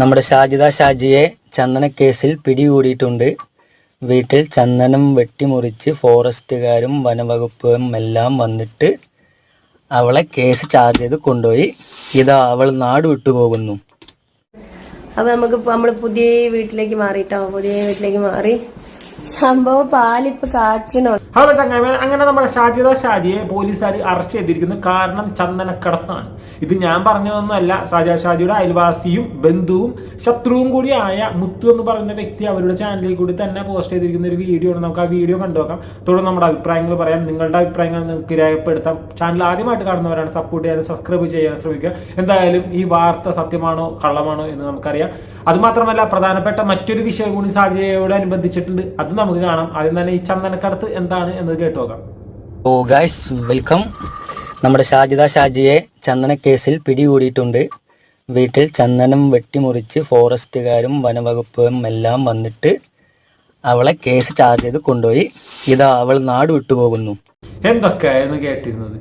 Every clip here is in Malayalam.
നമ്മുടെ ഷാജിദ ഷാജിയെ ചന്ദന കേസിൽ പിടികൂടിയിട്ടുണ്ട്. വീട്ടിൽ ചന്ദനം വെട്ടിമുറിച്ച് ഫോറസ്റ്റുകാരും വനവകുപ്പും എല്ലാം വന്നിട്ട് അവളെ കേസ് ചാർജ് ചെയ്ത് കൊണ്ടുപോയി. ഇതാ അവൾ നാട് വിട്ടുപോകുന്നു. അപ്പൊ നമുക്ക് നമ്മൾ പുതിയ വീട്ടിലേക്ക് മാറിയിട്ടോ പുതിയ വീട്ടിലേക്ക് മാറി. സംഭവം പാലിപ്പ് കാച്ചിനോ ഹലോ ചങ്ങായി അങ്ങനെ നമ്മുടെ ഷാജിത ഷാജിയെ പോലീസുകാർ അറസ്റ്റ് ചെയ്തിരിക്കുന്നു. കാരണം ചന്ദനക്കടത്താണ്. ഇത് ഞാൻ പറഞ്ഞതൊന്നുമല്ല. ഷാജ ഷാജിയുടെ അയൽവാസിയും ബന്ധുവും ശത്രുവും കൂടിയായ മുത്തു എന്ന് പറയുന്ന വ്യക്തി അവരുടെ ചാനലിൽ കൂടി തന്നെ പോസ്റ്റ് ചെയ്തിരിക്കുന്ന ഒരു വീഡിയോ ആണ്. നമുക്ക് ആ വീഡിയോ കണ്ടു നോക്കാം. തുടർന്ന് നമ്മുടെ അഭിപ്രായങ്ങൾ പറയാം. നിങ്ങളുടെ അഭിപ്രായങ്ങൾ നിങ്ങൾക്ക് രേഖപ്പെടുത്താം. ചാനൽ ആദ്യമായിട്ട് കാണുന്നവരാണ്. സപ്പോർട്ട് ചെയ്യാനും സബ്സ്ക്രൈബ് ചെയ്യാൻ ശ്രമിക്കുക. എന്തായാലും ഈ വാർത്ത സത്യമാണോ കള്ളമാണോ എന്ന് നമുക്കറിയാം. അതുമാത്രമല്ല പ്രധാനപ്പെട്ട മറ്റൊരു വിഷയം കൂടി സാഹചര്യയോട് അനുബന്ധിച്ചിട്ടുണ്ട്. അത് നമുക്ക് കാണാം. ആദ്യം തന്നെ ഈ ചന്ദനക്കടത്ത് എന്താണ് എന്ന് കേട്ടു നോക്കാം. ഓ ഗായ്സ് വെൽക്കം നമ്മുടെ ഷാജിദ ഷാജിയെ ചന്ദനക്കേസിൽ പിടികൂടിയിട്ടുണ്ട്. വീട്ടിൽ ചന്ദനം വെട്ടിമുറിച്ച് ഫോറസ്റ്റുകാരും വനവകുപ്പും എല്ലാം വന്നിട്ട് അവളെ കേസ് ചാർജ് ചെയ്ത് കൊണ്ടുപോയി. ഇതാ അവൾ നാട് വിട്ടുപോകുന്നു. എന്തൊക്കെയായിരുന്നു കേട്ടിരുന്നത്?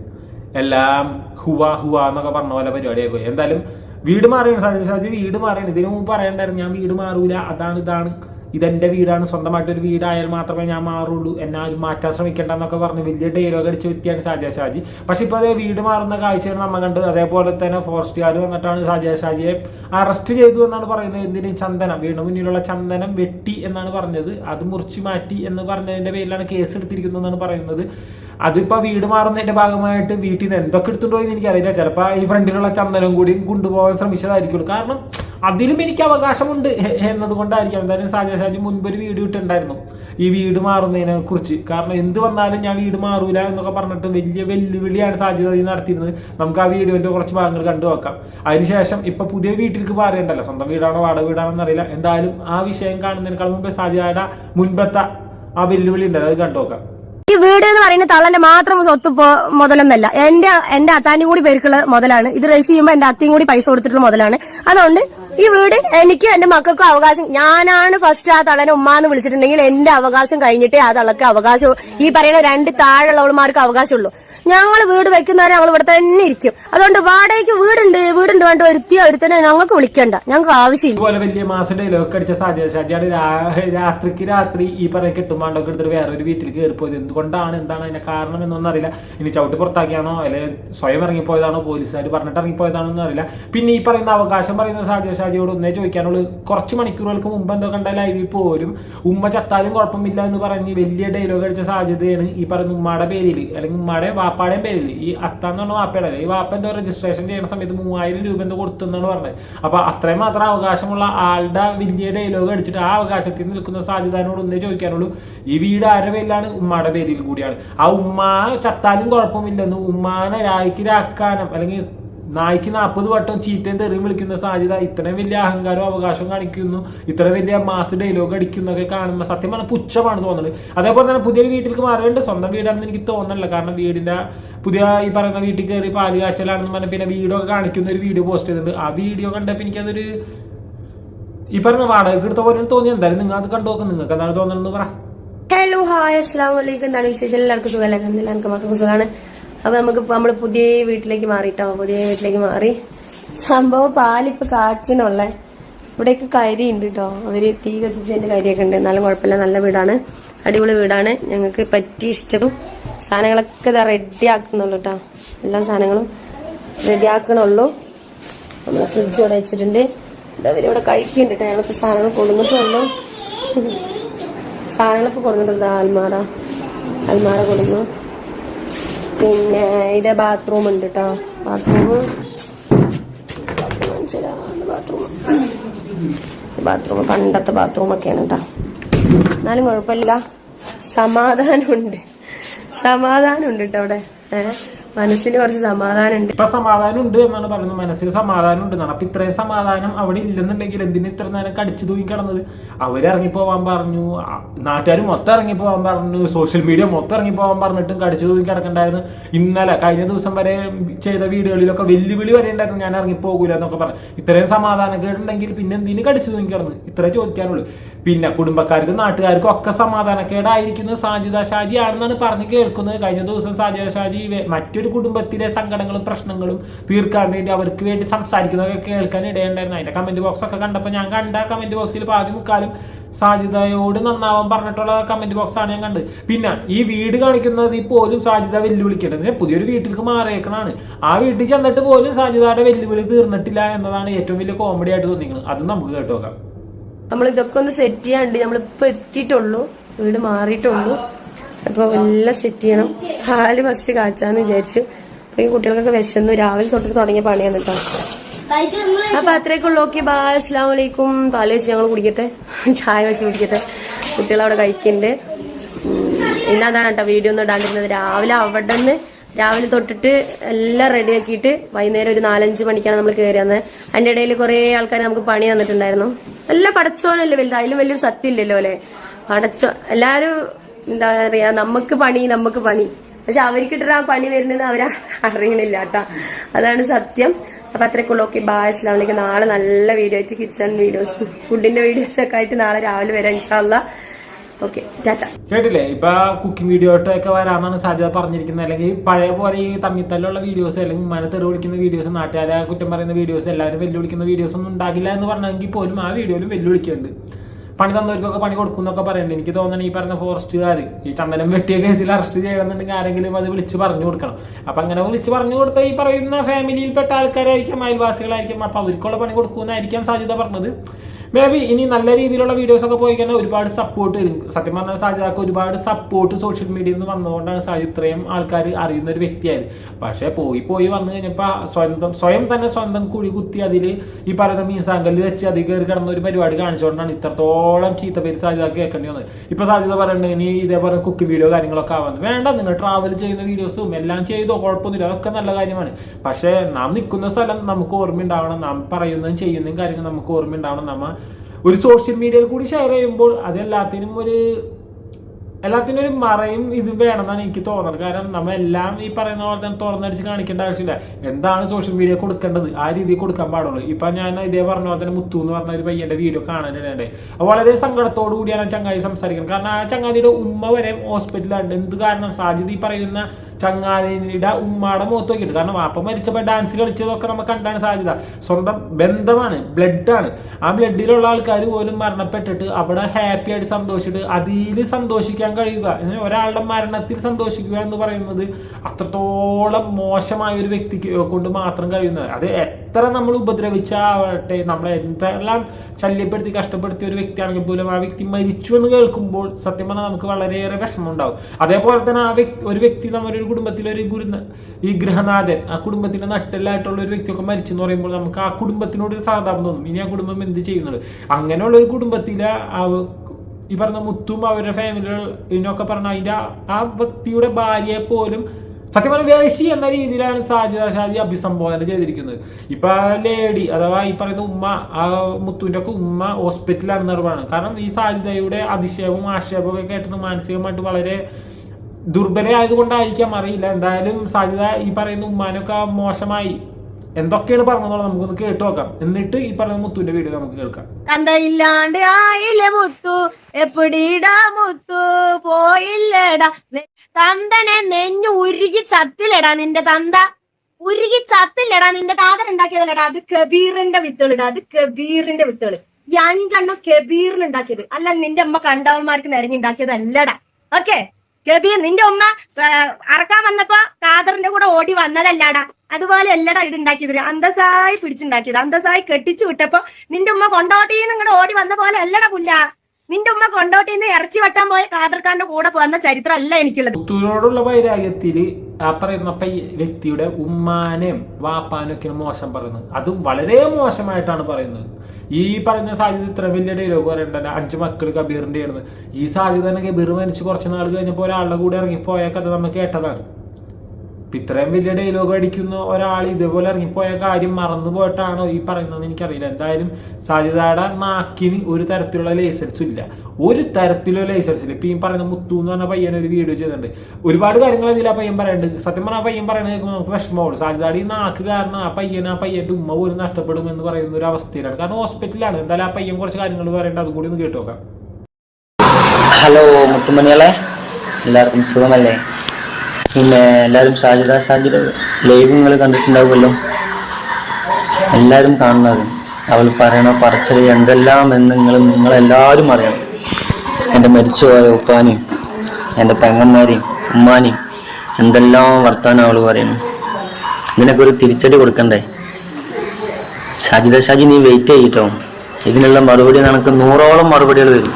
എല്ലാം ഹുവാ ഹുവാ എന്നൊക്കെ പറഞ്ഞ പോലെ പരിപാടിയായി പോയി എന്തായാലും വീട് മാറിയാണ് ഷാജി വീട് മാറിയാണ്. ഇതിനു മുമ്പ് പറയണ്ടായിരുന്നു ഞാൻ വീട് മാറൂല അതാണ് ഇതാണ്. ഇതെന്റെ വീടാണ് സ്വന്തമായിട്ടൊരു വീടായാൽ മാത്രമേ ഞാൻ മാറുള്ളൂ. എന്നെ ആരും മാറ്റാൻ ശ്രമിക്കേണ്ട എന്നൊക്കെ പറഞ്ഞ് വലിയ ഡയലോഗ് അടിച്ച് വ്യക്തിയാണ് സാജിയ ഷാജി. പക്ഷെ ഇപ്പോൾ അതേ വീട് മാറുന്ന കാഴ്ചയാണ് നമ്മൾ കണ്ട് അതേപോലെ തന്നെ ഫോറസ്റ്റുകാർ വന്നിട്ടാണ് സാജിയ ഷാജിയെ അറസ്റ്റ് ചെയ്തു എന്നാണ് പറയുന്നത്. എന്തിന്? ചന്ദനം. വീടിന് മുന്നിലുള്ള ചന്ദനം വെട്ടി എന്നാണ് പറഞ്ഞത്. അത് മുറിച്ചു മാറ്റി എന്ന് പറഞ്ഞതിന്റെ പേരിലാണ് കേസ് എടുത്തിരിക്കുന്നതെന്നാണ് പറയുന്നത്. അതിപ്പോ വീട് മാറുന്നതിന്റെ ഭാഗമായിട്ട് വീട്ടിൽ നിന്ന് എന്തൊക്കെ എടുത്തുണ്ടോ എന്ന് എനിക്കറിയില്ല. ചിലപ്പോൾ ഈ ഫ്രണ്ടിലുള്ള ചന്ദനം കൂടിയും കൊണ്ടുപോകാൻ ശ്രമിച്ചതായിരിക്കുള്ളൂ. കാരണം അതിലും എനിക്ക് അവകാശമുണ്ട് എന്നതുകൊണ്ടായിരിക്കാം. എന്തായാലും സാജ ഷാജി മുൻപ് ഒരു വീഡിയോ ഇട്ടുണ്ടായിരുന്നു ഈ വീട് മാറുന്നതിനെ കുറിച്ച്. കാരണം എന്ത് വന്നാലും ഞാൻ വീട് മാറൂല എന്നൊക്കെ പറഞ്ഞിട്ട് വലിയ വെല്ലുവിളിയാണ് സാധ്യത നടത്തിയിരുന്നത്. നമുക്ക് ആ വീഡിയോന്റെ കുറച്ച് ഭാഗങ്ങൾ കണ്ടു വെക്കാം അതിനുശേഷം ഇപ്പൊ പുതിയ വീട്ടിലേക്ക് പറയണ്ടല്ലോ സ്വന്തം വീടാണോ വാടക വീടാണോ എന്നറിയില്ല എന്തായാലും ആ വിഷയം കാണുന്നതിനേക്കാൾ മുമ്പ് സാജയുടെ മുൻപത്തെ ആ വെല്ലുവിളി ഉണ്ടല്ലോ. അത് കണ്ടു നോക്കാം. ഈ വീട് എന്ന് പറയുന്നത് തള്ളന്റെ മാത്രം സ്വത്ത് മുതലൊന്നല്ല. എന്റെ എന്റെ അത്താനും കൂടി പേർക്കുള്ള മുതലാണ്. ഇത് രജിസ്റ്റർ ചെയ്യുമ്പോൾ എന്റെ അത്തയും കൂടി പൈസ കൊടുത്തിട്ടുള്ള മുതലാണ്. അതുകൊണ്ട് ഈ വീട് എനിക്കും എന്റെ മക്കൾക്കും അവകാശം. ഞാനാണ് ഫസ്റ്റ് ആ തളനെ ഉമ്മാന്ന് വിളിച്ചിട്ടുണ്ടെങ്കിൽ എന്റെ അവകാശം കഴിഞ്ഞിട്ടേ ആ തളക്ക് അവകാശം ഈ പറയുന്ന രണ്ട് താഴെയുള്ളവന്മാർക്ക് അവകാശമുള്ളൂ. ഞങ്ങൾ വീട് വെക്കുന്നവരെ ഞങ്ങൾ ഇവിടെ തന്നെ ഇരിക്കും. അതുകൊണ്ട് വാടകയ്ക്ക് വീടുണ്ട് വീടുണ്ട് വേണ്ട ഒരുത്തി ഒരുത്തനെ ഞങ്ങൾക്ക് വിളിക്കണ്ട. ഞങ്ങൾക്ക് ആവശ്യമില്ല. ഇതുപോലെ വലിയ മാസം ഡയലോഗ് അടിച്ച സാധ്യത രാത്രിക്ക് രാത്രി ഈ പറയുന്ന കെട്ടുമാണ്ടൊക്കെ എടുത്തിട്ട് വേറെ ഒരു വീട്ടിൽ കയറിപ്പോയത്. എന്തുകൊണ്ടാണ് എന്താണ് അതിന്റെ കാരണം എന്നൊന്നും അറിയില്ല. ഇനി ചവിട്ടി പുറത്താക്കിയാണോ അല്ലെങ്കിൽ സ്വയം ഇറങ്ങിപ്പോയതാണോ പോലീസുകാർ പറഞ്ഞിട്ട് ഇറങ്ങിപ്പോയതാണോ എന്നറിയില്ല പിന്നെ ഈ പറയുന്ന അവകാശം പറയുന്ന സാധ്യത ഷാജിയോട് ഒന്നേ ചോദിക്കാനുള്ളൂ. കുറച്ച് മണിക്കൂറുകൾക്ക് മുമ്പ് എന്തോ കണ്ട ലൈവിൽ പോലും ഉമ്മ ചത്താലും കുഴപ്പമില്ല എന്ന് പറഞ്ഞ് വലിയ ഡയലോഗ് അടിച്ച സാധ്യതയാണ് ഈ പറയുന്ന ഉമ്മയുടെ പേരിൽ അല്ലെങ്കിൽ ഉമ്മയുടെ വാപ്പാടെയും പേരിൽ ഈ അത്ത എന്ന് പറഞ്ഞ വാപ്പയുടെ ഈ വാപ്പ എന്തോ രജിസ്ട്രേഷൻ ചെയ്യുന്ന സമയത്ത് മൂവായിരം രൂപ എന്തോ കൊടുത്തു എന്നാണ് പറഞ്ഞത്. അപ്പൊ അത്രയും മാത്രം അവകാശമുള്ള ആളുടെ വലിയ ഡയലോഗ് അടിച്ചിട്ട് ആ അവകാശത്തിൽ നിൽക്കുന്ന സാധ്യതയോട് ഒന്നേ ചോദിക്കാനുള്ളൂ. ഈ വീട് ആരുടെ പേരിലാണ്? ഉമ്മയുടെ പേരിൽ കൂടിയാണ്. ആ ഉമ്മ ചത്താലും കുഴപ്പമില്ലെന്ന് ഉമ്മാനെ രാഖിരാക്കാനും അല്ലെങ്കിൽ നായ്ക്ക് നാൽപ്പത് വട്ടം ചീറ്റയും തെറിയും വിളിക്കുന്ന സാധ്യത ഇത്രയും വലിയ അഹങ്കാരവും അവകാശവും കാണിക്കുന്നു. ഇത്ര വലിയ മാസ് ഡയലോഗ് അടിക്കുന്നൊക്കെ കാണുന്ന സത്യം പറഞ്ഞാൽ പുച്ഛമാണ് തോന്നുന്നത് അതേപോലെ തന്നെ പുതിയ വീട്ടിലേക്ക് മാറിയുണ്ട് സ്വന്തം വീടാണെന്ന് എനിക്ക് തോന്നുന്നില്ല കാരണം വീടിന്റെ പുതിയ ഈ പറയുന്ന വീട്ടിൽ കയറി പാൽ കാച്ചലാണെന്ന് പറഞ്ഞാൽ പിന്നെ വീഡിയോ ഒക്കെ കാണിക്കുന്ന ഒരു വീഡിയോ പോസ്റ്റ് ചെയ്തിട്ടുണ്ട്. ആ വീഡിയോ കണ്ടപ്പോൾ എനിക്കതൊരു ഈ പറഞ്ഞ വാടക എടുത്ത പോലെ തോന്നി എന്തായാലും നിങ്ങൾ അത് കണ്ടു നോക്കും. നിങ്ങൾക്ക് എന്താണ് തോന്നുന്നത് പറ. ഹലോ ഹായ് അസ്സാം വലൈക്കും എന്താണ് വിശേഷം? എല്ലാവർക്കും സുഖമല്ല? എനിക്ക് മക്കൾക്ക് സുഖമാണ്? അപ്പൊ നമുക്ക് നമ്മൾ പുതിയ വീട്ടിലേക്ക് മാറിട്ടോ. പുതിയ വീട്ടിലേക്ക് മാറി. സംഭവം പാലിപ്പൊ കാച്ചിനുള്ള. ഇവിടേക്ക് കരി ഉണ്ട് കേട്ടോ അവർ തീ കത്തിച്ചതിന്റെ കരിയൊക്കെ ഉണ്ട്. എന്നാലും കുഴപ്പമില്ല. നല്ല വീടാണ്. അടിപൊളി വീടാണ്. ഞങ്ങൾക്ക് പറ്റി ഇഷ്ടം സാധനങ്ങളൊക്കെ ഇതാ റെഡി ആക്കുന്നുള്ളൂ കേട്ടോ എല്ലാ സാധനങ്ങളും റെഡി ആക്കണുള്ളൂ. നമ്മൾ ഫ്രിഡ്ജ് ഇവിടെ വെച്ചിട്ടുണ്ട്. അവരിവിടെ കഴിക്കുന്നുണ്ട് കേട്ടോ ഞങ്ങൾക്ക് സാധനങ്ങൾ കൊണ്ടുവന്നിട്ടുള്ളൂ സാധനങ്ങളൊക്കെ കൊടുക്കുന്നുണ്ട് അൽമാറ. അൽമാറ കൊടുക്കുന്നു. പിന്നെ ഇത് ബാത്റൂം ഉണ്ട് കേട്ടോ ബാത്റൂം ബാത്റൂം ബാത്റൂം പണ്ടത്തെ ബാത്റൂം ഒക്കെയാണ് കേട്ടോ എന്നാലും കുഴപ്പമില്ല. സമാധാനമുണ്ട്. സമാധാനമുണ്ട് കേട്ടോ അവിടെ. ഏഹ് മനസ്സിന് കുറച്ച് സമാധാനമുണ്ട്. ഇപ്പൊ സമാധാനം ഉണ്ട് എന്നാണ് പറയുന്നത്. മനസ്സിൽ സമാധാനം ഉണ്ട് എന്നാണ്. അപ്പൊ ഇത്രയും സമാധാനം അവിടെ ഇല്ലെന്നുണ്ടെങ്കിൽ എന്തിനു ഇത്ര നേരം കടിച്ചു തൂങ്ങി കിടന്നത്? അവർ ഇറങ്ങിപ്പോവാൻ പറഞ്ഞു. നാട്ടുകാർ മൊത്തം ഇറങ്ങിപ്പോവാൻ പറഞ്ഞു. സോഷ്യൽ മീഡിയ മൊത്തം ഇറങ്ങിപ്പോവാൻ പറഞ്ഞിട്ടും കടിച്ചു തൂങ്ങി കിടക്കണ്ടായിരുന്നു. ഇന്നലെ കഴിഞ്ഞ ദിവസം വരെ ചെയ്ത വീടുകളിലൊക്കെ വെല്ലുവിളി വരെ ഉണ്ടായിരുന്നു. ഞാൻ ഇറങ്ങിപ്പോകൂല എന്നൊക്കെ പറഞ്ഞു. ഇത്രയും സമാധാനം കേട്ടുണ്ടെങ്കിൽ പിന്നെ എന്തിനു കടിച്ചു തൂങ്ങി കിടന്നു ഇത്ര ചോദിക്കാനുള്ളൂ. പിന്നെ കുടുംബക്കാർക്കും നാട്ടുകാർക്കും ഒക്കെ സമാധാനക്കേടായിരിക്കുന്നത് സാജിദ ഷാജി ആണെന്നാണ് പറഞ്ഞു കേൾക്കുന്നത്. കഴിഞ്ഞ ദിവസം സാജിദ ഷാജി വെ- മറ്റൊരു കുടുംബത്തിലെ സങ്കടങ്ങളും പ്രശ്നങ്ങളും തീർക്കാൻ വേണ്ടി അവർക്ക് വേണ്ടി സംസാരിക്കുന്നതൊക്കെ കേൾക്കാൻ ഇടയുണ്ടായിരുന്നു. അതിന്റെ കമന്റ് ബോക്സൊക്കെ കണ്ടപ്പോൾ ഞാൻ കണ്ട കമന്റ് ബോക്സിൽ പാതി മുക്കാലും സാജിദയോട് നന്നാവാൻ പറഞ്ഞിട്ടുള്ള കമന്റ് ബോക്സാണ് ഞാൻ കണ്ടത്. പിന്നെ ഈ വീട് കാണിക്കുന്നത് പോലും സാജിദ വെല്ലുവിളിക്കേണ്ടത് പുതിയൊരു വീട്ടിലേക്ക് മാറിയേക്കണാണ് ആ വീട്ടിൽ ചെന്നിട്ട് പോലും സാജിതയുടെ വെല്ലുവിളി തീർന്നിട്ടില്ല എന്നതാണ് ഏറ്റവും വലിയ കോമഡി ആയിട്ട് തോന്നിക്കുന്നത്. അത് നമുക്ക് കേട്ടു നോക്കാം നമ്മൾ ഇതൊക്കെ ഒന്ന് സെറ്റ് ചെയ്യാണ്ട് നമ്മളിപ്പോ എത്തിയിട്ടുള്ളൂ. വീട് മാറിയിട്ടുള്ളൂ. അപ്പൊ എല്ലാം സെറ്റ് ചെയ്യണം. പാൽ ഫസ്റ്റ് കാച്ചാന്ന് വിചാരിച്ചു. അപ്പൊ ഈ കുട്ടികൾക്കൊക്കെ വിശന്നു. രാവിലെ തൊട്ട് തുടങ്ങിയ പണിയാണ് കേട്ടോ അപ്പൊ അത്രയൊക്കെയുള്ളൂ. ഓക്കെ ബായ് അസ്ലാം വലൈക്കും പാൽ വെച്ച് ഞങ്ങൾ കുടിക്കട്ടെ. ചായ വെച്ച് കുടിക്കട്ടെ. കുട്ടികളവിടെ കഴിക്കുന്നുണ്ട് ഉം, ഇന്ന് അതാണ് കേട്ടോ വീഡിയോ ഒന്നും ഇടാണ്ടിരുന്നത്. രാവിലെ അവിടെ നിന്ന് രാവിലെ തൊട്ടിട്ട് എല്ലാം റെഡിയാക്കിയിട്ട് വൈകുന്നേരം ഒരു നാലഞ്ച് മണിക്കാണ് നമ്മൾ കയറി വന്നത് ഇടയിൽ കുറെ ആൾക്കാർ നമുക്ക് പണി തന്നിട്ടുണ്ടായിരുന്നു. എല്ലാം പടച്ചോനല്ലേ വലുത്. അതിലും വലിയൊരു സത്യം ഇല്ലല്ലോ അല്ലെ? പടച്ചോ എല്ലാരും എന്താ പറയാ നമുക്ക് പണി നമുക്ക് പണി. പക്ഷെ അവർക്കിട്ട് ആ പണി വരുന്നത് അവരാ അറിയണില്ല കേട്ടാ. അതാണ് സത്യം. അപ്പൊ അത്രയ്ക്കുള്ളൂ. ഓക്കെ ബായ് അസ്ലാമിലേക്ക് നാളെ നല്ല വീഡിയോ ആയിട്ട് കിച്ചൺ വീഡിയോസ് ഫുഡിന്റെ വീഡിയോസ് ഒക്കെ ആയിട്ട് നാളെ രാവിലെ വരാം ഇൻഷാല്ല കേട്ടില്ലേ? ഇപ്പൊ കുക്കിംഗ് വീഡിയോ ഒക്കെ വരാമെന്നാണ് സാധ്യത പറഞ്ഞിരിക്കുന്നത്. അല്ലെങ്കിൽ പഴയ പോലെ ഈ തമ്മിത്തല്ലുള്ള വീഡിയോസ് അല്ലെങ്കിൽ ഉമ്മാനെ തെറി വിളിക്കുന്ന വീഡിയോസ് നാട്ടുകാരെ കുറ്റം പറയുന്ന വീഡിയോസ് എല്ലാവരും വെല്ലുവിളിക്കുന്ന വീഡിയോസ് ഒന്നും ഉണ്ടാകില്ല എന്ന് പറഞ്ഞെങ്കിൽ പോലും ആ വീഡിയോയിലും വെല്ലുവിളിക്കുന്നുണ്ട്. പണി തന്നവർക്കൊക്കെ പണി കൊടുക്കും എന്നൊക്കെ പറയുന്നുണ്ട്. എനിക്ക് തോന്നുന്നു ഈ പറഞ്ഞ ഫോറസ്റ്റുകാർ ഈ ചന്ദനം വെട്ടിയ കേസിൽ അറസ്റ്റ് ചെയ്യണമെന്നുണ്ടെങ്കിൽ ആരെങ്കിലും അത് വിളിച്ച് പറഞ്ഞു കൊടുക്കണം. അപ്പം അങ്ങനെ വിളിച്ച് പറഞ്ഞു കൊടുത്ത ഈ പറയുന്ന ഫാമിലിയിൽപ്പെട്ട ആൾക്കാരായിരിക്കും അയൽവാസികളായിരിക്കും. അപ്പം അവർക്കുള്ള പണി കൊടുക്കുമെന്നായിരിക്കാം സാധ്യത പറഞ്ഞത്. മേ ബി ഇനി നല്ല രീതിയിലുള്ള വീഡിയോസ് ഒക്കെ പോയി കഴിഞ്ഞാൽ ഒരുപാട് സപ്പോർട്ട് വരും. സത്യം പറഞ്ഞാൽ സാജിദാക്ക് ഒരുപാട് സപ്പോർട്ട് സോഷ്യൽ മീഡിയയിൽ നിന്ന് വന്നതുകൊണ്ടാണ് സാജി ഇത്രയും ആൾക്കാർ അറിയുന്ന ഒരു വ്യക്തിയായത്. പക്ഷേ പോയി പോയി വന്നു കഴിഞ്ഞപ്പോൾ സ്വന്തം സ്വയം തന്നെ സ്വന്തം കുഴി കുത്തി അതിൽ ഈ പറയുന്ന മീൻസാങ്കല്ല് വെച്ച് അതിൽ കയറി കിടന്ന ഒരു പരിപാടി കാണിച്ചുകൊണ്ടാണ് ഇത്രത്തോളം ചീത്ത പേര് സാജിദാക്ക് കേൾക്കേണ്ടി വന്നത്. ഇപ്പോൾ സാജിത പറയുന്നത് ഇനി ഇതേപോലെ കുക്കിംഗ് വീഡിയോ കാര്യങ്ങളൊക്കെ ആവുന്നത് വേണ്ട നിങ്ങൾ ട്രാവൽ ചെയ്യുന്ന വീഡിയോസും എല്ലാം ചെയ്തോ കുഴപ്പമൊന്നുമില്ല അതൊക്കെ നല്ല കാര്യമാണ്. പക്ഷേ നാം നിൽക്കുന്ന സ്ഥലം നമുക്ക് ഓർമ്മ ഉണ്ടാവണം നാം പറയുന്നതും ചെയ്യുന്നതും കാര്യങ്ങൾ നമുക്ക് ഓർമ്മ ഉണ്ടാവണം നമ്മ ഒരു സോഷ്യൽ മീഡിയയിൽ കൂടി ഷെയർ ചെയ്യുമ്പോൾ അത് എല്ലാത്തിനും ഒരു എല്ലാത്തിനും ഒരു മറയും ഇത് വേണമെന്നാണ് എനിക്ക് തോന്നുന്നത്. കാരണം നമ്മ എല്ലാം ഈ പറയുന്ന പോലെ തന്നെ തുറന്നടിച്ച് കാണിക്കേണ്ട ആവശ്യമില്ല. എന്താണ് സോഷ്യൽ മീഡിയ കൊടുക്കേണ്ടത്? ആ രീതിയിൽ കൊടുക്കാൻ പാടുള്ളൂ. ഇപ്പം ഞാൻ ഇതേ പറഞ്ഞ പോലെ തന്നെ മുത്തു എന്ന് പറഞ്ഞ ഒരു പയ്യന്റെ വീഡിയോ കാണാനിടയുണ്ട്. വളരെ സങ്കടത്തോടു കൂടിയാണ് ചങ്ങാതി സംസാരിക്കുന്നത്. കാരണം ആ ചങ്ങാതിയുടെ ഉമ്മ വരെ ഹോസ്പിറ്റലാണ് എന്ത് കാരണം? സാധ്യത ഈ പറയുന്ന ചങ്ങാതിയുടെ ഉമ്മാടെ മുഖത്ത് നോക്കിയിട്ട് കാരണം വാപ്പ മരിച്ചപ്പോൾ ഡാൻസ് കളിച്ചതൊക്കെ നമുക്ക് കണ്ടാണ് സാധ്യത. സ്വന്തം ബന്ധമാണ് ബ്ലഡാണ് ആ ബ്ലഡിലുള്ള ആൾക്കാർ പോലും മരണപ്പെട്ടിട്ട് അവിടെ ഹാപ്പി ആയിട്ട് സന്തോഷിച്ചിട്ട് അതിൽ സന്തോഷിക്കാൻ കഴിയുക. ഒരാളുടെ മരണത്തിൽ സന്തോഷിക്കുക എന്ന് പറയുന്നത് അത്രത്തോളം മോശമായ ഒരു വ്യക്തിക്ക് കൊണ്ട് മാത്രം കഴിയുന്നത് അത് എത്ര നമ്മൾ ഉപദ്രവിച്ചാവട്ടെ നമ്മളെ എന്തെല്ലാം ശല്യപ്പെടുത്തി കഷ്ടപ്പെടുത്തിയ ഒരു വ്യക്തിയാണെങ്കിൽ പോലും ആ വ്യക്തി മരിച്ചു എന്ന് കേൾക്കുമ്പോൾ സത്യം പറഞ്ഞാൽ നമുക്ക് വളരെയേറെ വിഷമം ഉണ്ടാവും അതേപോലെ തന്നെ ആ വ്യക്തി ഒരു വ്യക്തി നമ്മുടെ ഒരു കുടുംബത്തിലെ ഒരു ഗുരു ഈ ഗൃഹനാഥൻ ആ കുടുംബത്തിന്റെ നട്ടെല്ലായിട്ടുള്ള ഒരു വ്യക്തിയൊക്കെ മരിച്ചു എന്ന് പറയുമ്പോൾ നമുക്ക് ആ കുടുംബത്തിനോട് ഒരു സഹതാപം തോന്നും. ഇനി ആ കുടുംബം എന്ത് ചെയ്യുന്നത്? അങ്ങനെയുള്ള ഒരു കുടുംബത്തിലെ ആ ഈ പറഞ്ഞ മുത്തും അവരുടെ ഫാമിലികളൊക്കെ പറഞ്ഞ അതിന്റെ ആ വ്യക്തിയുടെ ഭാര്യയെ പോലും സത്യം പറഞ്ഞാൽ വേശി എന്ന രീതിയിലാണ് സാജിദ ഷാജി അഭിസംബോധന ചെയ്തിരിക്കുന്നത്. ഇപ്പൊ ലേഡി അഥവാ ഈ പറയുന്ന ഉമ്മ ആ മുത്തുവിന്റെ ഒക്കെ ഉമ്മ ഹോസ്പിറ്റലാണ് നിർവഹണം കാരണം ഈ സാജിദയുടെ അതിശയവും ആക്ഷേപവും ഒക്കെ കേട്ടിട്ട് മാനസികമായിട്ട് വളരെ ദുർബലയായതുകൊണ്ടായിരിക്കാം. അറിയില്ല. എന്തായാലും സാധ്യത ഈ പറയുന്ന ഉമ്മാനൊക്കെ മോശമായി എന്തൊക്കെയാണ് പറഞ്ഞതെന്നുള്ളത് നമുക്കൊന്ന് കേട്ട് നോക്കാം. എന്നിട്ട് ഈ പറഞ്ഞ മുത്തുവിന്റെ വീഡിയോ നമുക്ക് കേൾക്കാം. തന്തയില്ലാണ്ട് ആയില്ലേ മുത്തു? എപ്പിടീടാ മുത്തു? പോയില്ലടാ? തന്തനെ നെഞ്ഞു ഉരുകി ചത്തിലടാ നിന്റെ തന്ത. ഉരുകി ചത്തില്ലടാ നിന്റെ താതൻ ഉണ്ടാക്കിയതല്ലടാ. അത് കബീറിന്റെ വിത്തുകളിടാ. അത് കബീറിന്റെ വിത്തുകൾ. ഈ അഞ്ചെണ്ണം കബീറിന് ഉണ്ടാക്കിയത് അല്ല നിന്റെ അമ്മ കണ്ടവന്മാർക്ക് നിരങ്ങി ഉണ്ടാക്കിയതല്ലടാ. ഓക്കെ? കബീർ നിന്റെ ഉമ്മ അറക്കാൻ വന്നപ്പോ കാദറിന്റെ കൂടെ ഓടി വന്നതല്ലാടാ. അതുപോലെ അല്ലടാ ഇത് ഉണ്ടാക്കിയത് അന്തസായി പിടിച്ചുണ്ടാക്കിയത്. അന്തസായി കെട്ടിച്ചു വിട്ടപ്പോ നിന്റെ ഉമ്മ കൊണ്ടോട്ടിന്ന് ഇങ്ങോട്ട് ഓടി വന്ന പോലെ അല്ലടാ പുല്ല. നിന്റെ ഉമ്മ കൊണ്ടോട്ടിന്ന് ഇറച്ചി വെട്ടാൻ പോയ കാദർഖാന്റെ കൂടെ പോകുന്ന ചരിത്രം അല്ല എനിക്കുള്ളത് വൈരാഗ്യത്തിൽ ആ പറയുന്ന ഈ വ്യക്തിയുടെ ഉമ്മാനെയും വാപ്പാനും ഒക്കെയാണ് മോശം പറയുന്നത്. അതും വളരെ മോശമായിട്ടാണ് പറയുന്നത്. ഈ പറയുന്ന സാധ്യത ഇത്ര വലിയ ഡയലോഗ് പറയണ്ടല്ലോ. അഞ്ച് മക്കൾ കബീറിന്റെ ആയിരുന്നു ഈ സാധ്യത തന്നെ കബീർ മരിച്ച് കുറച്ച് നാൾ കഴിഞ്ഞപ്പോൾ ഒരാളുടെ കൂടെ പോയ കഥ നമ്മൾ കേട്ടതാണ്. ഇപ്പൊ ഇത്രയും വലിയ ഡയലോഗ് അടിക്കുന്ന ഒരാൾ ഇതേപോലെ ഇറങ്ങിപ്പോയ കാര്യം മറന്നു പോയിട്ടാണോ ഈ പറയുന്നതെന്ന് എനിക്കറിയില്ല. എന്തായാലും സാജിദയുടെ നാക്കിന് ഒരു തരത്തിലുള്ള ലൈസൻസും ഇല്ല. ഒരു തരത്തിലുള്ള ലൈസൻസ് ഇല്ല. ഇപ്പൊ ഈ പറയുന്ന മുത്തു എന്ന് പറഞ്ഞ പയ്യൻ ഒരു വീഡിയോ ചെയ്തിട്ടുണ്ട്. ഒരുപാട് കാര്യങ്ങൾ അതിൽ ആ പയ്യൻ പറയുന്നുണ്ട്. സത്യം പറഞ്ഞാൽ പയ്യൻ പറയുന്നത് കേൾക്കുമ്പോൾ നമുക്ക് വിഷമമുള്ളൂ സാജിതാടി ഈ നാക്ക് കാരണം ആ പയ്യൻ ആ പയ്യന്റെ ഉമ്മ പോലും നഷ്ടപ്പെടും എന്ന് പറയുന്ന ഒരു അവസ്ഥയിലാണ്. കാരണം ഹോസ്പിറ്റലാണ് എന്തായാലും ആ പയ്യൻ കുറച്ച് കാര്യങ്ങൾ പറയേണ്ട. അതും കൂടി ഒന്ന് കേട്ടു നോക്കാം. ഹലോ മുത്തുമണികളെ. എല്ലാവർക്കും സുഖമല്ലേ? പിന്നെ എല്ലാവരും സാജിദ സാജിദ ലൈവ് നിങ്ങൾ കണ്ടിട്ടുണ്ടാവുമല്ലോ. എല്ലാവരും കാണുന്നത്. അവൾ പറയണ പറച്ചൽ എന്തെല്ലാം എന്ന് നിങ്ങൾ നിങ്ങളെല്ലാവരും അറിയണം. എന്റെ മരിച്ചുപോയ ഉപ്പാനെയും എന്റെ പെങ്ങന്മാരെയും ഉമ്മാനെയും എന്തെല്ലാം വർത്താനം അവൾ പറയുന്നു ഇതിനൊക്കെ ഒരു തിരിച്ചടി കൊടുക്കണ്ടേ? സാജിദ ഷാജി നീ വെയിറ്റ് ചെയ്യിട്ടോ ഇതിനുള്ള മറുപടി നിനക്ക് നൂറോളം മറുപടികൾ വരും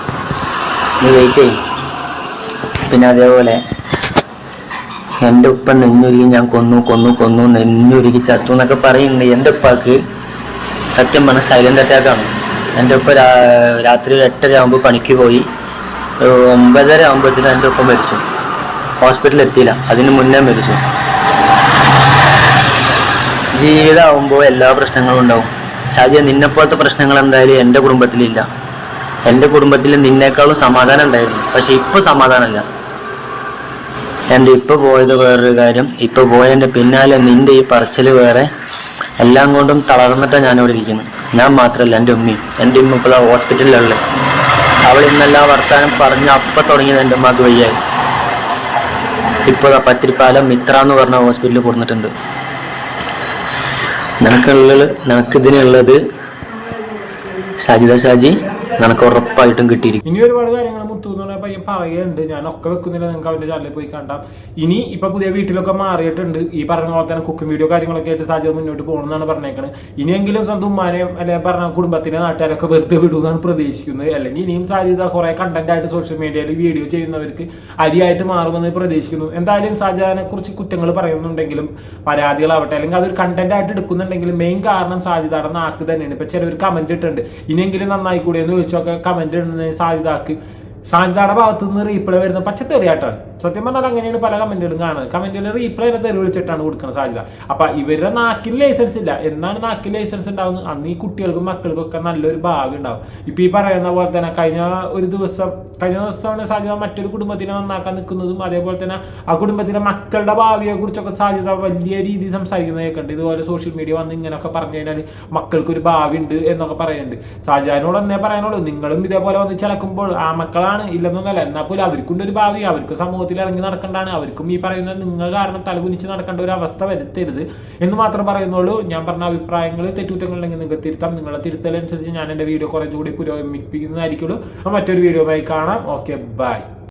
നീ വെയിറ്റ് ചെയ്യും. പിന്നെ അതേപോലെ എന്റെ ഉപ്പ നെഞ്ഞുരുകി ഞാൻ കൊന്നു കൊന്നു കൊന്നു നെഞ്ഞുരുകി ചത്തു എന്നൊക്കെ പറയുന്നുണ്ട്. എന്റെ ഉപ്പാക്ക് സത്യം പറഞ്ഞ സൈലന്റ് അറ്റാക്കാണ് എന്റെ ഉപ്പ രാത്രി ഒരു എട്ടര ആകുമ്പോൾ പണിക്ക് പോയി. ഒമ്പതര ആകുമ്പോഴത്തേനും എന്റെ ഉപ്പ മരിച്ചു. ഹോസ്പിറ്റലിൽ എത്തിയില്ല. അതിന് മുന്നേ മരിച്ചു. ജീവിതമാകുമ്പോൾ എല്ലാ പ്രശ്നങ്ങളും ഉണ്ടാവും. ഷാജിയ നിന്നെപ്പോലത്തെ പ്രശ്നങ്ങൾ എന്തായാലും എന്റെ കുടുംബത്തിലില്ല. എന്റെ കുടുംബത്തിൽ നിന്നേക്കാളും സമാധാനം ഉണ്ടായിരുന്നു. പക്ഷെ ഇപ്പോൾ സമാധാനമില്ല. എന്റെ ഇപ്പോൾ പോയത് വേറൊരു കാര്യം. ഇപ്പോൾ പോയതിന്റെ പിന്നാലെ നിന്റെ ഈ പറച്ചിൽ വേറെ. എല്ലാം കൊണ്ടും തളർന്നിട്ടാണ് ഞാനിവിടെ ഇരിക്കുന്നത് ഞാൻ മാത്രമല്ല എന്റെ ഉമ്മയും. എന്റെ ഉമ്മ ഇപ്പോൾ ഹോസ്പിറ്റലിലുള്ളത് അവൾ ഇന്നെല്ലാം വർത്താനം പറഞ്ഞ് അപ്പം തുടങ്ങിയത് എന്റെ ഉമ്മക്ക് വയ്യായി. ഇപ്പോൾ പത്തിരിപ്പാലം മിത്ര എന്ന് പറഞ്ഞ ഹോസ്പിറ്റലിൽ കൊടുത്തിട്ടുണ്ട് നിനക്കുള്ളത് നിനക്കിതിനുള്ളത് ഷാജിദ ഷാജി നിനക്ക് ഉറപ്പായിട്ടും കിട്ടിയിരിക്കും. ഇനി ഒരുപാട് കാര്യങ്ങൾ മുത്തു എന്ന് പറഞ്ഞ പയ്യൻ പറയുന്നുണ്ട്. ഞാൻ ഒക്കെ വെക്കുന്നില്ല. നിങ്ങൾക്ക് അവന്റെ ചാനലിൽ പോയി കണ്ടാം. ഇനി ഇപ്പൊ പുതിയ വീട്ടിലൊക്കെ മാറിയിട്ടുണ്ട്. ഈ പറഞ്ഞ പോലെ തന്നെ കുക്കിംഗ് വീഡിയോ കാര്യങ്ങളൊക്കെ ആയിട്ട് സാധ്യത മുന്നോട്ട് പോകണമെന്നാണ് പറഞ്ഞേക്കണത് ഇനിയെങ്കിലും സ്വന്തം ഉമ്മാനെയും അല്ലെങ്കിൽ പറഞ്ഞ കുടുംബത്തിനെ നാട്ടുകാരൊക്കെ വെറുതെ വിടുമെന്നാണ് പ്രതീക്ഷിക്കുന്നത്. അല്ലെങ്കിൽ ഇനിയും സാധ്യത കുറെ കണ്ടന്റ് ആയിട്ട് സോഷ്യൽ മീഡിയയിൽ വീഡിയോ ചെയ്യുന്നവർക്ക് അരിയായിട്ട് മാറുമെന്ന് പ്രതീക്ഷിക്കുന്നു. എന്തായാലും സാധ്യതനെ കുറിച്ച് കുറ്റങ്ങൾ പറയുന്നുണ്ടെങ്കിലും പരാതികളാവട്ടെ അല്ലെങ്കിൽ അതൊരു കണ്ടന്റ് ആയിട്ട് എടുക്കുന്നുണ്ടെങ്കിലും മെയിൻ കാരണം സാധ്യതയുടെ നാക്ക് തന്നെയാണ്. ഇപ്പൊ ചിലവർ കമന്റ് ഇട്ടുണ്ട് ഇനിയെങ്കിലും നന്നായി കൂടെ എന്ന് ചോദിച്ചൊക്കെ കമന്റ് ഇടുന്ന സാധ്യതക്ക് സാധ്യതയുടെ ഭാഗത്തു നിന്ന് റീപ്ലൈ വരുന്ന പച്ചത്തെറിയാട്ടാണ്. സത്യം പറഞ്ഞാൽ അങ്ങനെയാണ് പല കമന്റുകളും കാണുന്നത്. കമന്റുകൾ റീപ്ലൈ തന്നെ തെറി വിളിച്ചിട്ടാണ് കൊടുക്കുന്ന സാധ്യത. അപ്പൊ ഇവരുടെ നാക്കിൽ ലൈസൻസ് ഇല്ല. എന്നാണ് നാക്കിൽ ലൈസൻസ് ഉണ്ടാവുന്നത്? അന്ന് ഈ കുട്ടികൾക്കും മക്കൾക്കും ഒക്കെ നല്ലൊരു ഭാവി ഉണ്ടാവും. ഇപ്പൊ ഈ പറയുന്ന പോലെ തന്നെ കഴിഞ്ഞ ഒരു ദിവസം കഴിഞ്ഞ ദിവസമാണ് സാധ്യത മറ്റൊരു കുടുംബത്തിനെ നന്നാക്കാൻ നിൽക്കുന്നതും അതേപോലെ തന്നെ ആ കുടുംബത്തിലെ മക്കളുടെ ഭാവിയെ കുറിച്ചൊക്കെ സാധ്യത വലിയ രീതിയിൽ സംസാരിക്കുന്നത് കേൾക്കുന്നുണ്ട് ഇതുപോലെ സോഷ്യൽ മീഡിയ വന്ന് ഇങ്ങനെയൊക്കെ പറഞ്ഞു കഴിഞ്ഞാൽ മക്കൾക്ക് ഒരു ഭാവി ഉണ്ട് എന്നൊക്കെ പറയുന്നുണ്ട്. സാജാനോട് എന്നേ പറയാനുള്ളൂ. നിങ്ങളും ഇതേപോലെ വന്ന് ചിലക്കുമ്പോൾ ആ മക്കളാണ് ഇല്ലെന്നൊന്നല്ല. എന്നാൽ പോലും അവർക്കുണ്ട് ഒരു ഭാവി അവർക്ക് സമൂഹത്തിൽ ഇറങ്ങി നടക്കേണ്ടതാണ്. അവർക്കും ഈ പറയുന്ന നിങ്ങൾ കാരണം തലകുനിച്ച് നടക്കേണ്ട ഒരു അവസ്ഥ വരുത്തരുത് എന്ന് മാത്രം പറയുന്നുള്ളൂ. ഞാൻ പറഞ്ഞ അഭിപ്രായങ്ങൾ തെറ്റുകുറ്റങ്ങളുണ്ടെങ്കിൽ നിങ്ങൾക്ക് തിരുത്താം. നിങ്ങളെ തിരുത്തലനുസരിച്ച് ഞാൻ എന്റെ വീഡിയോ കുറച്ചുകൂടി പുരോഗമിപ്പിക്കുന്നതായിരിക്കുള്ളൂ. മറ്റൊരു ആയി കാണാം. Okay bye